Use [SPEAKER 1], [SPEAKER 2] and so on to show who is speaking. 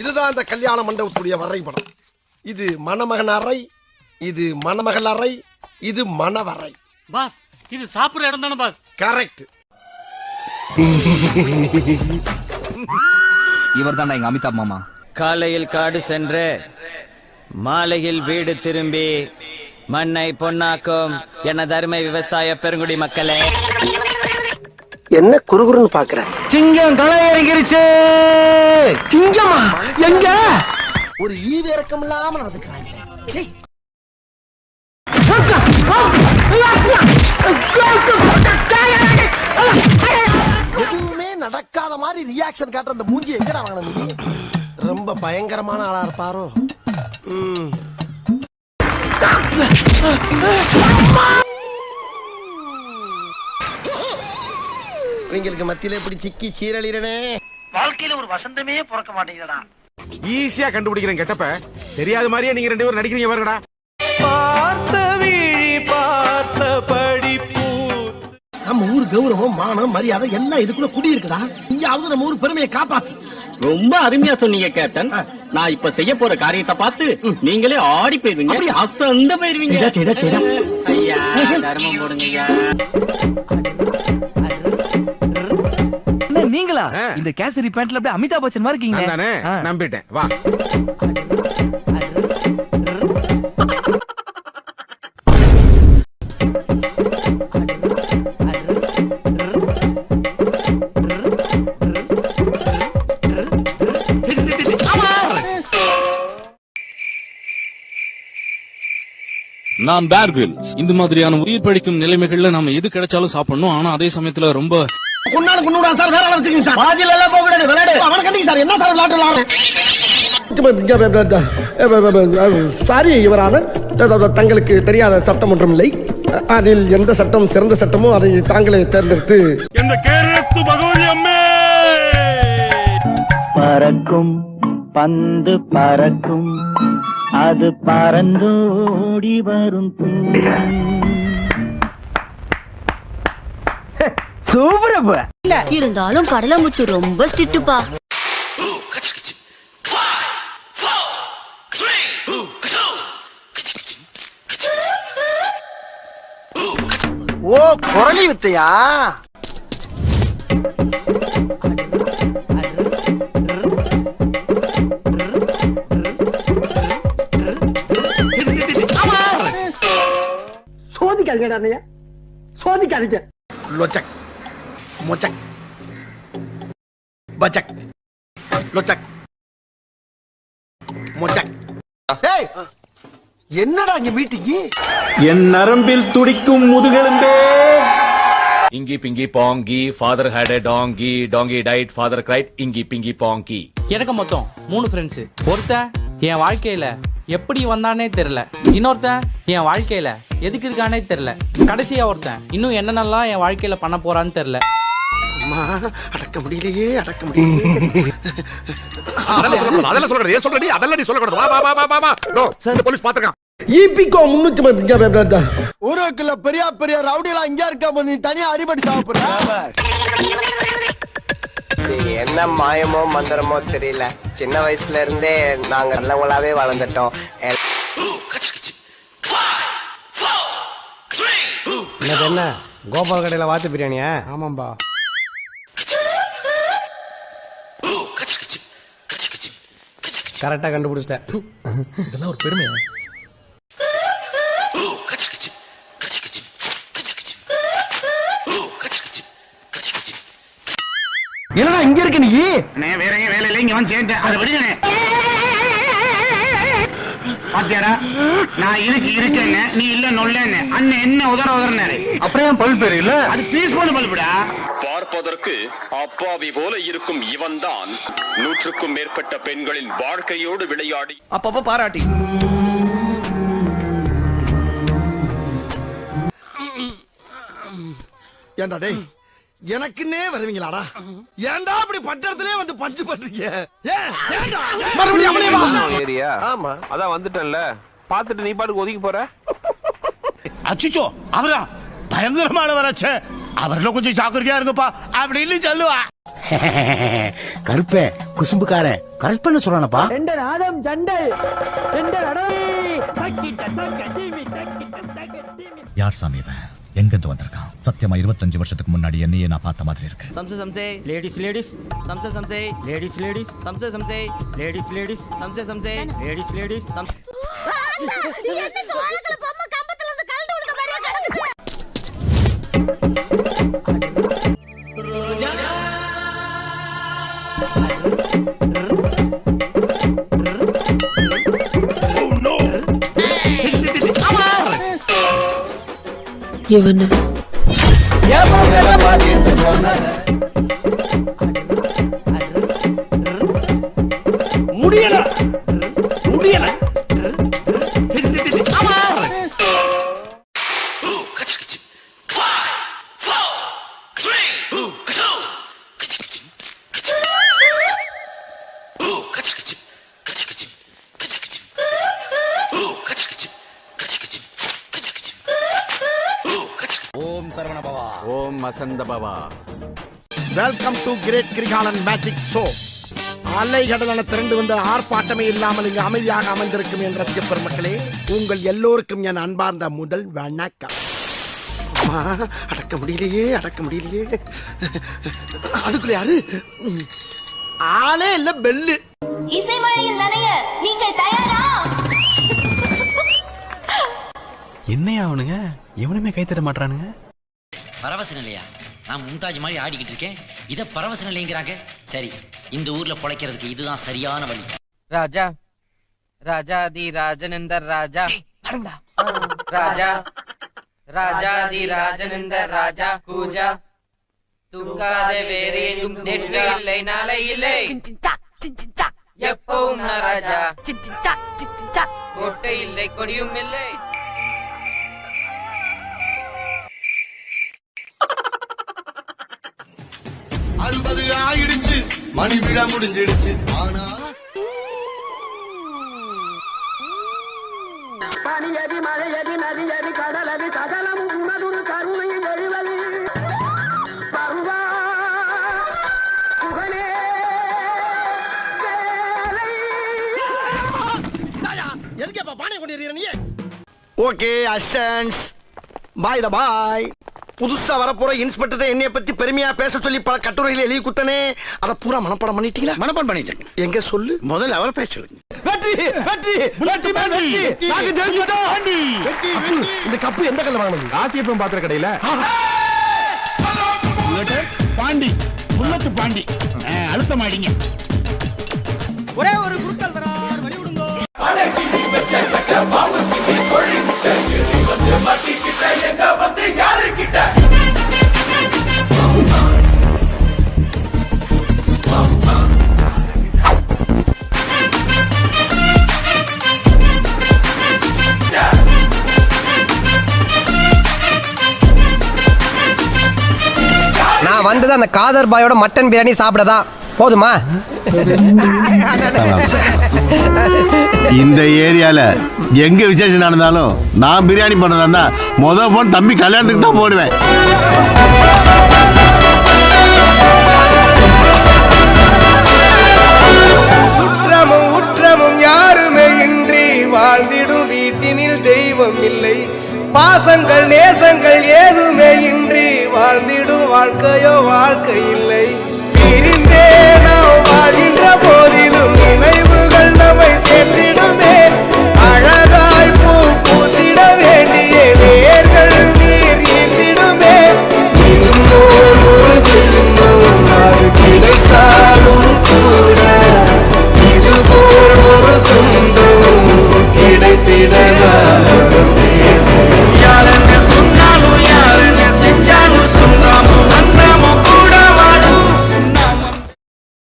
[SPEAKER 1] இதுதான் அந்த கல்யாண மண்டபத்துடைய வரைபடம். இது மணமகன் அறை இது மணமகள் அறை இது மணவறை.
[SPEAKER 2] பாஸ் இது சாப்பிடுற இடம் தானே பாஸ்?
[SPEAKER 1] கரெக்ட்.
[SPEAKER 3] இவர் தான்டா எங்க அமிதாப் மாமா.
[SPEAKER 4] காலையில் காடு சென்று மாலையில் வீடு திரும்பி மண்ணை பொன்னாக்கும் எனது அருமை விவசாய பெருங்குடி மக்களே.
[SPEAKER 1] என்ன குறுகுறுன்னு பாக்குற?
[SPEAKER 3] சிங்கம் களை இறங்கிருச்சு
[SPEAKER 1] சிங்கமா எங்க? ஒரு ஈவு இறக்கம் இல்லாம நடந்துக்கிறாங்க. எதுவுமே நடக்காத மாதிரி ரியாக்ஷன் காட்டுற அந்த மூஞ்சி எங்கடா வாங்கின நீ? ரொம்ப பயங்கரமான ஆளா இருப்பாரோ? ம். இவங்களுக்கு மத்தியில இப்படி சிக்கி சீரழிறனே?
[SPEAKER 5] வாழ்க்கையில ஒரு வசந்தமே பிறக்க மாட்டேங்குதுடா.
[SPEAKER 6] ஈஸியா கண்டுபிடிக்கிறேன் கெட்டப்ப தெரியாத மாதிரியே நீங்க ரெண்டு பேரும் நடிக்கிறீங்க பாருங்கடா.
[SPEAKER 1] நம்ம ஊர் கௌரவம் மானம் மரியாதை எல்லாம் இதுக்குள்ள குடி இருக்குடா இங்கயாவது நம்ம ஊர் பெருமையை காப்பாத்து.
[SPEAKER 7] ரொம்ப அருமையா சொன்னீங்க கேப்டன். நான் இப்ப செய்ய போற காரியத்தை பார்த்து நீங்களே ஆடி போயிருவீங்க.
[SPEAKER 1] அப்படியா?
[SPEAKER 7] அசந்த போயிருவீங்க. ஐயா தர்மம் போடுங்க
[SPEAKER 3] நீங்களா. இந்த கேசரி பேண்ட்ல அப்படியே அமிதாப் பச்சன் மாதிரி இருக்கீங்க.
[SPEAKER 6] தானே. நம்பிட்டேன். வா.
[SPEAKER 8] நான் பேர் கிரில்ஸ் இந்த மாதிரியான உயிர் பழிக்கும் நிலைமைகள்ல நாம எது கிடைச்சாலும் சாப்பிடணும். ஆனா அதே சமயத்துல ரொம்ப
[SPEAKER 1] கொண்டால கொண்டு சார் வேற வச்சுக்கீங்க சார்.
[SPEAKER 7] பாதியில எல்லாம் போக கூடாது விளையாடு.
[SPEAKER 1] அவன கண்டிங்க சார் என்ன சார் விளையாட்டு சாரி இவரான தங்களுக்கு தெரியாத சட்டம் ஒன்றும் இல்லை அதில் எந்த சட்டம் சிறந்த சட்டமோ அதை தாங்களே தேர்ந்தெடுத்து
[SPEAKER 8] இந்த கேரளத்து பகவதி அம்மே?
[SPEAKER 7] பறக்கும் பந்து பறக்கும் அது பறந்தோடி வரும்
[SPEAKER 9] இருந்தாலும் கடலமுத்து ரொம்ப ஸ்ட்ரிக்ட்டுப்பா
[SPEAKER 1] ஓ குரலி வித்தையா? சோதிக்காதீங்க சோதிக்காதீங்க. லொச்சக் மொச்சக் பச்சக் லொச்சக் மொச்சக் ஏய் என்னடா இங்க மீட்டிங்
[SPEAKER 6] என் நரம்பில் துடிக்கும் முதுகெலும்பே.
[SPEAKER 8] Inky pinky ponky father had a donkey donkey died father cried inky pinky ponky
[SPEAKER 2] எனக்கு மொத்தம் மூணு ஃப்ரெண்ட்ஸ் ஒருத்தன் என் வாழ்க்கையில எப்படி வந்தானே தெரியல. இன்னொருத்தன் என் வாழ்க்கையில எதுக்கு இருக்கானே தெரியல. கடைசியா ஒருத்தன் இன்னும் என்னென்னலாம் என் வாழ்க்கையில பண்ண போறான்னு தெரியல.
[SPEAKER 1] அம்மா அடக்க முடியலையே அடக்க முடியலையே.
[SPEAKER 6] அதெல்லாம் சொல்லக்கூடாது அதெல்லாம் சொல்லக்கூடாது. ஏன் சொல்றடி? அதெல்லாம் நீ சொல்லக்கூடாது. வா வா வா வா வா வா. நோ இந்த போலீஸ் பாத்துக்கான்.
[SPEAKER 1] ஈபிகோ முன்னூத்தி ஊருக்குள்ள பெரிய பெரிய ரவுடி எல்லாம் இங்க இருக்க நீ தனியா அடிபடி சாப்பிடுற?
[SPEAKER 5] என்ன மாயமோ மந்திரமோ தெரியல. சின்ன வயசுல இருந்தே நாங்க நல்லவங்களாவே வளர்ந்துட்டோம்.
[SPEAKER 1] என்ன? கோபால் கடையில வாத்து பிரியாணியா? ஆமாம்பா. கரெக்டா கண்டுபிடிச்சிட்டேன். இதெல்லாம் ஒரு பெருமையா
[SPEAKER 7] இல்லடா இங்க இருக்க நீ?
[SPEAKER 5] வேற எங்க வேலையில இங்க வந்து சேர்ந்தேன் அதை விடுங்கண்ணே பாத்தியாரா நான் இதுக்கு இருக்கேன்னு நீ இல்ல நொல்லன்னு அண்ணன் என்ன உதற உதறினாரு
[SPEAKER 7] அப்புறம் ஏன் பல் பேரு இல்ல?
[SPEAKER 5] அது பீஸ் பண்ண பல்புடா
[SPEAKER 10] பார்ப்பதற்கு அப்பாவி போல இருக்கும் இவன்தான். நூற்றுக்கும் மேற்பட்ட பெண்களின் வாழ்க்கையோடு விளையாடி
[SPEAKER 3] அப்பப்ப பாராட்டி.
[SPEAKER 1] ஏண்டா டேய் எனக்குன்னே வருவீங்களாடா? ஏன்டா அப்படி பட்டத்திலே வந்து பஞ்சு பண்றீங்க? ஏன் ஏன்டா மறுபடியும் அவனே வா
[SPEAKER 6] ஏரியா? ஆமா. அதான் வந்துட்டேன்ல. பாத்துட்டு நீ பாட்டுக்கு ஒதுக்கி போற?
[SPEAKER 5] அச்சுச்சோ அவரா? பயங்கரமான வராச்சே
[SPEAKER 6] அவர்ல கொஞ்சம் ஜாக்கிரதையா இருங்கப்பா அப்படின்னு சொல்லுவா.
[SPEAKER 1] கருப்பே குசும்புக்காரன். கரெக்ட் பண்ண சொல்றானப்பா
[SPEAKER 11] யார் சாமி இவன்? எங்கிருந்து வந்திருக்கான்? சத்தியமா இருபத்தஞ்சு வருஷத்துக்கு முன்னாடி என்னையே நான் பார்த்த மாதிரி இருக்கு.
[SPEAKER 4] சம்சே சம்சே. லேடிஸ் லேடிஸ் சம்சே சம்சே. லேடிஸ் லேடிஸ் சம்சே சம்சே. லேடிஸ் லேடிஸ் சம்சே சம்சே. லேடிஸ் லேடிஸ்
[SPEAKER 9] என்ன
[SPEAKER 1] ይሆናል።
[SPEAKER 6] ஓம் வசந்த பவா.
[SPEAKER 1] Welcome to great Kirikalan magic show அலைகடலான திரண்டு வந்த ஆர்ப்பாட்டமே இல்லாமல் இங்கு அமைதியாக அமைந்திருக்கும் என் ரசிக பெருமக்களே உங்கள் எல்லோருக்கும் என் அன்பார்ந்த முதல் வணக்கம். அம்மா, அடக்க முடியலையே அடக்க முடியலையே. அதுக்குள்ள யாரு. ஆளே இல்ல பெல்லு.
[SPEAKER 9] இசை மழையில் நனைய நீங்கள் தயாரா?
[SPEAKER 3] என்னையா அவனுங்க? எவனுமே கை தட்ட மாட்டானுங்க
[SPEAKER 4] பரவச நிலையா? நான் மும்தாஜ் மாதிரி ஆடிக்கிட்டு இருக்கேன். இத பரவச நிலைங்கிறாங்க. சரி இந்த ஊர்ல பொழைக்கிறதுக்கு இதுதான் சரியான வழி.
[SPEAKER 3] ராஜா ராஜாதி ராஜனந்தர் ராஜா. ராஜா ராஜாதி ராஜனந்தர் ராஜா. பூஜா தூங்காத வேறு எங்கும் நேற்று இல்லை நாளை இல்லை. எப்பவும் ராஜா. கோட்டை இல்லை கொடியும் இல்லை.
[SPEAKER 1] மணி விழா முடிஞ்சிடுச்சு. ஆனா பனியதி மழையதி நதியதி கடலதி சகலம் உன்னதுரு கருணையில் எழுவது. பருவா புகழே எதுக்கு பானை கொண்டு நீ ஓகே அசன்ஸ் பாய் த பாய் புதுசா வரப்போற இன்ஸ்பெக்டர் என்னைய பத்தி பெருமையா பேச சொல்லி பல கட்டுரைகள் எழுதி குத்தனே. அத பூரா மனப்பாடம் பண்ணிட்டீங்களா?
[SPEAKER 6] மனப்பாடம் பண்ணிட்டேன்.
[SPEAKER 1] எங்க சொல்லு?
[SPEAKER 6] முதல்ல அவரை பேச சொல்லுங்க
[SPEAKER 1] வெற்றி வெற்றி வெற்றி வெற்றி நாங்க ஜெயிச்சிட்டோம் அப்பு, இந்த கப்பு எந்த கல்ல வாங்கினது?
[SPEAKER 6] ராசியப்பம் பாத்திர கடையில? பாண்டி. புல்லத்து பாண்டி. அழுத்தமாடிங்க
[SPEAKER 3] ஒரே ஒரு குறுக்கல்
[SPEAKER 5] வந்தது அந்த காதர் பாயோட மட்டன் பிரியாணி சாப்பிடதான் போதுமா?
[SPEAKER 6] இந்த ஏரியால எங்க விசேஷம் நடந்தாலும் நான் பிரியாணி பண்ணதா முத போன் தம்பி கல்யாணத்துக்கு தான் போடுவேன்.
[SPEAKER 5] சுற்றமும் உற்றமும் யாருமே இன்றி வாழ்ந்திடும் வீட்டினில் தெய்வம் இல்லை. பாசங்கள் நேசங்கள் ஏதுமே இன்றி வாழ்ந்திடும் வாழ்க்கையோ வாழ்க்கை இல்லை.